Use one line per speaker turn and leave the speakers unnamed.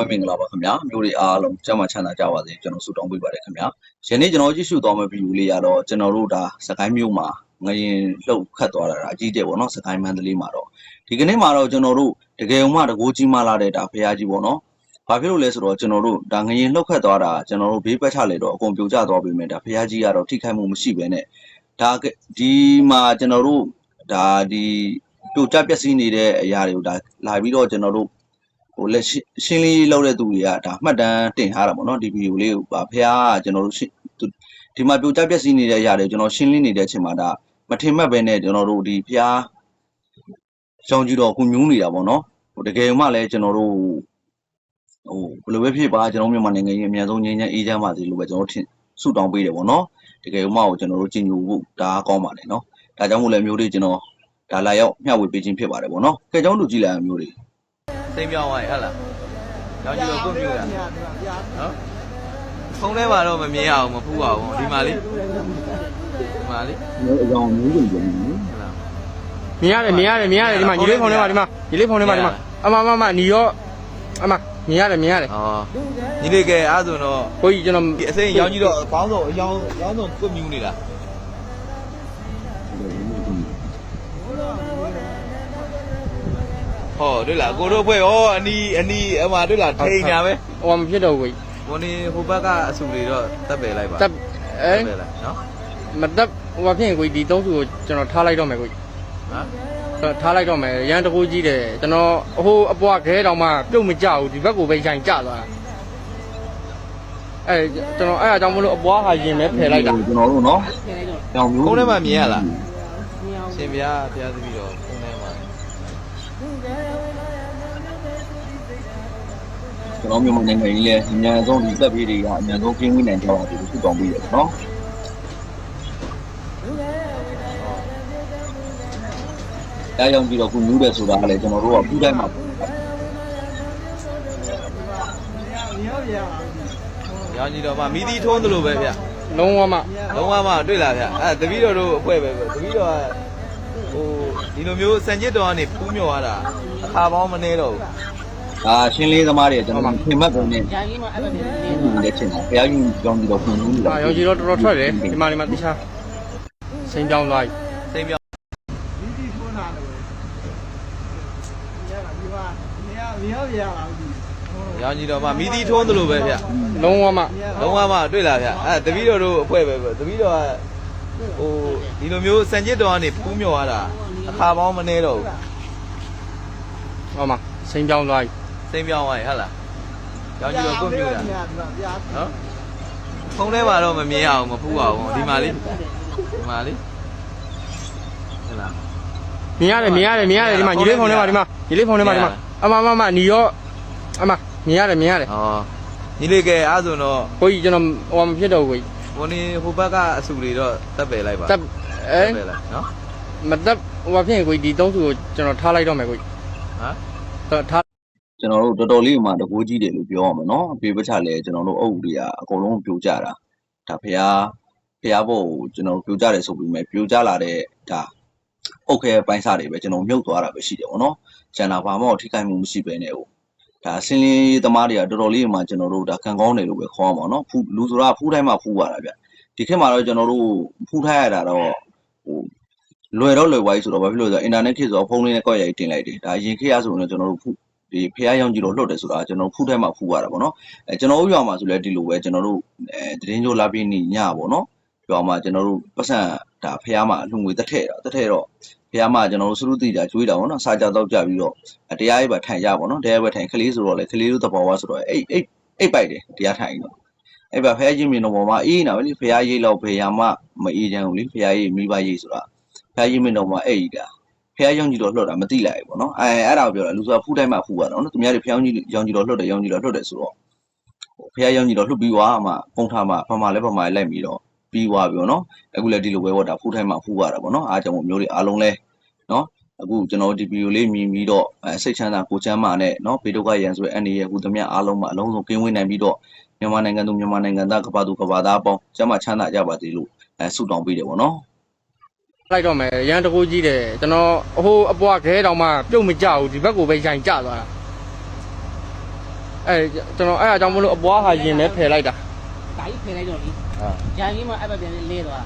ပွဲမင်္ဂလာပါခင်ဗျာမျိုးတွေအားလုံးကျမ်းမာချမ်းသာကြပါစေကျွန်တော်ဆုတောင်းပေးပါတယ်ခင်ဗျာယနေ့ကျွန်တော်ကြည့်ရှုသွားမယ့်ဗီဒီယိုလေးကတော့ကျွန်တော်တို့ဒါစကိုင်းမြို့မှာငရင်လှုပ်ခတ်သွားတာဒါအကြီးကျယ်ပေါ့နော်စကိုင်းမန္တလေးမှာတော့ဒီကနေ့မှာတော့ကျွန်တော်တို့တကယ်ဥမတကိုးကြီးမလာတဲ့ဒါဖရားကြီးပေါ့နော်ဘာဖြစ်လို့လဲဆိုတော့ကျွန်တော်တို့ဒါငရင်လှုပ်ခတ်သွားတာကျွန်တော်တို့ဘေးပတ်ချလေတော့အကုန်ပြိုကျသွားပြီမြဲဒါဖရားကြီးကတော့ထိခိုက်မှုမရှိဘဲနဲ့ဒါကဒီမှာကျွန်တော်တို့ဒါဒီပြိုကျပျက်စီးနေတဲ့အရာတွေကိုဒါလာပြီးတော့ကျွန်တော်တို့ ဟိုလက်ရှင်းရှင်းလင်းရေးလုပ်တဲ့သူတွေကဒါမှတ်တမ်းတင်ထားတာပေါ့နော်ဒီဗီဒီယိုလေးကိုပါဖះကကျွန်တော်တို့ရှင်းသူဒီမှာပြိုကျပျက်စီးနေတဲ့အရာတွေကျွန်တော်ရှင်းလင်းနေတဲ့အချိန်မှာဒါမထင်မှတ်ပဲနဲ့ကျွန်တော်တို့ဒီဖះရှောင်းကြည့်တော့ကိုညူးနေတာပေါ့နော်ဟိုတကယ်မှလည်းကျွန်တော်တို့ဟိုဘယ်လိုပဲဖြစ်ပါကျွန်တော်မြန်မာနိုင်ငံကြီးအများဆုံးငြိမ်းချမ်းအေးချမ်းပါစေလို့ပဲကျွန်တော်ထင်ဆုတောင်းပေးတယ်ပေါ့နော်တကယ်မှကိုကျွန်တော်တို့ကြင်ညိုဖို့ဒါကောင်းပါတယ်နော်ဒါကြောင့်မို့လဲမျိုးတွေကျွန်တော်ဒါလာရောက်မျှဝေပေးခြင်းဖြစ်ပါတယ်ပေါ့နော်ကဲကျွန်တော်တို့ကြည့်လိုက်အောင်မျိုးတွေ
စိမ့်ပြောင်းသွားရင်ဟုတ်လား။ကြောင်ကြီးတော့ကိုမျိုးရနော်။ဖုန်းထဲမှာတော့မမြင်ရအောင်မဖူးအောင်ဒီမှာလေးဒီမှာလေး
အကြောင်းမျိုးတွေပြန်နေ
ဟုတ်လား
မြင်ရတယ်မြင်ရတယ်မြင်ရတယ်ဒီမှာညီလေးဖုန်းထဲမှာဒီမှာညီလေးဖုန်းထဲမှာဒီမှာအမမမညီရောအမမြင်ရတယ်မြင်ရတယ်။
အော်ညီလေးကအားဆိုတော့
ကိုကြီးကျွန်တော်
ဒီအစိမ်းရောင်းကြီးတော့အကောင်းဆုံးအယောင်ရောင်းဆုံးကိုမြူးနေတာ ဟောတွေ့လားကိုတို့ဘွဲ့ဟောအနီးအနီးအမတွေ့လားထိန်ညာပဲ
ဟိုမဖြစ်တော့ဘူးကိုကြီး
ကိုနေဟိုဘက်ကအဆူတွေတော့တက်ပယ်လိုက်ပါ
တက်အဲ
ပယ်လိုက်နော်
မတက်ဟိုဖြစ်ရင်ကိုကြီးဒီသုံးစုကိုကျွန်တော်ထားလိုက်တော့မယ်ကိုကြီး
ဟမ်
ထားလိုက်တော့မယ်ရန်တကူကြီးတယ်ကျွန်တော်ဟိုအပွားခဲတောင်မှပြုတ်မကြဘူးဒီဘက်ကိုပဲရိုင်ကြသွားတာအဲကျွန်တော်အဲ့အကြောင်းမလို့အပွားဟာရင်ပဲဖယ်လိုက်တာ
ကျွန်တော်တို့နော်ကြောင်မျိုး
ဖုန်းထဲမှာမြင်ရလားရှင်ဗျာဘုရားသမီးတော်ဖုန်းထဲမှာ
ကျွန်တော်မြန်မာနိုင်ငံကြီးလည်းအများဆုံးဒီသက်ပြေးတွေကအများဆုံးပြင်းဝင်နိုင်ကြပါသေးတယ်သူတောင်းပြီးရနော်ဒါကြောင့်ပြီးတော့ခုမျိုးတယ်ဆိုတာကလည်းကျွန်တော်တို့ကပြီးတိုင်းမှာ
ရောင်ကြီးတော်မှာမိသီးထုံးသလိုပဲဗျ
လုံးဝမှ
လုံးဝမှတွေ့လားဗျအဲတပီးတော်တို့အဖွဲပဲတပီးတော်က ဟိုဒီလိုမျိုးစံကျစ်တော်ကနေပူးမြော်ရတာအခါပေါင်းမနေတော့ဘူး
ဒါရှင်းလေးသမားတွေကျွန်တော်ခင်မတ်ပုံနဲ့လက်ချင်တာဘုရားကြီးကြောင်းပြီးတော့ခုမျိုးနေတာ
အာရောင်ကြီးတော့တော်တော်ထွက်တယ်ဒီမှာဒီမှာတခြားစိန်ပြောင်းသွားပြီ
စိမ့်ပြောင်းရောင်ကြီးတော်မှာမိသီးထုံးသလိုပဲဗျ
လုံးဝမှ
လုံးဝမှတွေ့လားဗျအဲတပီးတော်တို့အဖွဲပဲတပီးတော်က ဟိုဒီလိုမျိုးစံကျစ်တော်ကနေပူးမြော်ရတာအခါပေါင်းမနေတော့ဘူး
ဟောမှာစိန်ပြောင်းသွားပြီ
စိမ့်ပြောင်းသွားရင်ဟုတ်လားရောင်ကြီးတော်ကိုမြူးတာနော်ဖုန်းထဲမှာတော့မမြင်ရအောင်မဖူးအောင်ဒီမှာလေးဒီမှာလေးဟုတ်လား
မြင်ရတယ်မြင်ရတယ်မြင်ရတယ်ဒီမှာညီလေးဖုန်းထဲမှာဒီမှာညီလေးဖုန်းထဲမှာဒီမှာအမမမညီရောအမမြင်ရတယ်မြင်ရတယ်
ဩညီလေးကအားဆိုတော့
ကိုကြီးကျွန်တော်ဟိုမဖြစ်တော့ဘူးကိုကြီး
ကိုနေဟိုဘက်ကအဆူတွေတော့တက်ပယ်လိုက်ပါ
တက်အဲ
ပယ်လိုက်နော်
မတက်ဟိုဖြစ်ရင်ကိုကြီးဒီသုံးစုကိုကျွန်တော်ထားလိုက်တော့မယ်ကိုကြီး
ဟမ်
ထား
ကျွန်တော်တို့တော်တော်လေးမှတကိုးကြီးတယ်လို့ပြောရမှာနော်ပြေပချလဲကျွန်တော်တို့အုပ်တွေကအကုန်လုံးပြိုကျတာဒါဖះဖះဘုတ်ကိုကျွန်တော်ပြိုကျတယ်ဆိုပြီးမှပြိုကျလာတဲ့ဒါအုတ်ခဲပိုင်းစားတွေပဲကျွန်တော်မြုပ်သွားတာပဲရှိတယ်ဗောနော်ကျန်တာဘာမှထိခိုက်မှုမရှိပဲနဲ့ဟို ဒါဆင်းလင်းသမားတွေကတော်တော်လေးမှကျွန်တော်တို့ဒါခံကောင်းတယ်လို့ပဲခေါ်ရမှာနော်ဖူးလူဆိုတာဖူးတိုင်းမှာဖူးရတာဗျဒီခေတ်မှာတော့ကျွန်တော်တို့ဖူးထားရတာတော့ဟိုလွယ်တော့လွယ်သွားပြီဆိုတော့ဘာဖြစ်လို့လဲဆိုတော့အင်တာနက်ခေတ်ဆိုတော့ဖုန်းလေးနဲ့ကောက်ရိုက်တင်လိုက်တယ်ဒါအရင်ခေတ်ရဆိုရင်ကျွန်တော်တို့ဖူးဒီဖះရောင်ကြီးတော့လွတ်တယ်ဆိုတာကျွန်တော်ဖူးထဲမှာဖူးရတာပေါ့နော်အဲကျွန်တော်တို့ရွာမှာဆိုလဲဒီလိုပဲကျွန်တော်တို့အဲတရင်ချိုလာပြင်းနေညပေါ့နော်ရွာမှာကျွန်တော်တို့ပတ်စံ ဒါဖះမှာအလှငွေတက်ထဲ့တာတက်ထဲ့တော့ဖះမှာကျွန်တော်တို့စရုတိတာကျွေးတာပေါ့နော်စာကြတော့ကြပြီးတော့တရားရေးပါထိုင်ရပေါ့နော်တရားရေးပါထိုင်ကလေးဆိုတော့လေကလေးတို့သဘောဝါဆိုတော့အိတ်အိတ်အိတ်ပိုက်တယ်တရားထိုင်တော့အဲ့ပါဖះချင်းမြင်တော့ပေါ်မှာအေးနာပဲလေဖះရေးလောက်ဖះမှာမအေးချမ်းဘူးလေဖះရေးမိဘရေးဆိုတာဖះရေးမြင်တော့မှာအဲ့ဒီတာဖះရောင်ကြီးတော့လွတ်တာမသိလိုက်ဘူးပေါ့နော်အဲအဲ့ဒါကိုပြောတာလူဆိုတာဖူးတိုင်းမှာဖူးရတာနော်သူများတွေဖះရောင်ကြီးရောင်ကြီးတော့လွတ်တယ်ရောင်ကြီးတော့လွတ်တယ်ဆိုတော့ဖះရောင်ကြီးတော့လွတ်ပြီးွားမှပုံထားမှဘာမှလဲဘာမှလဲလိုက်ပြီးတော့ ပြီးွားပြီပေါ့နော်အခုလည်းဒီလိုပဲပေါ့ဒါ full time မှာဖူးရတာပေါ့နော်အားကြောင့်မို့မျိုးတွေအားလုံးလဲနော်အခုကျွန်တော်ဒီဗီဒီယိုလေးမြင်ပြီးတော့စိတ်ချမ်းသာကိုချမ်းသာနဲ့เนาะဘေဒုက္ခရန်ဆိုတဲ့အန်ဒီရဲ့အခုသမ ्या အားလုံးမှာအလုံးစုံကင်းဝေးနိုင်ပြီးတော့မြန်မာနိုင်ငံသူမြန်မာနိုင်ငံသားကပ္ပသူကပ္ပသားအပေါင်းကျမ်းမာချမ်းသာကြပါစေလို့အဲဆုတောင်းပေးတယ်ပေါ့နော်
လိုက်တော့မယ်ရန်တကူကြီးတယ်ကျွန်တော်အဟိုးအပွားခဲတောင်မှပြုတ်မကြဘူးဒီဘက်ကိုပဲရိုင်ကျသွားတာအဲကျွန်တော်အဲ့အကြောင်းမလို့အပွားဟာရင်နဲ့ဖယ်လိုက်တာ
ဒါကြီးဖယ်လိုက်တော့လေ ဂျာကြီးမှအဲ့ဘက်ပြန်လဲသွား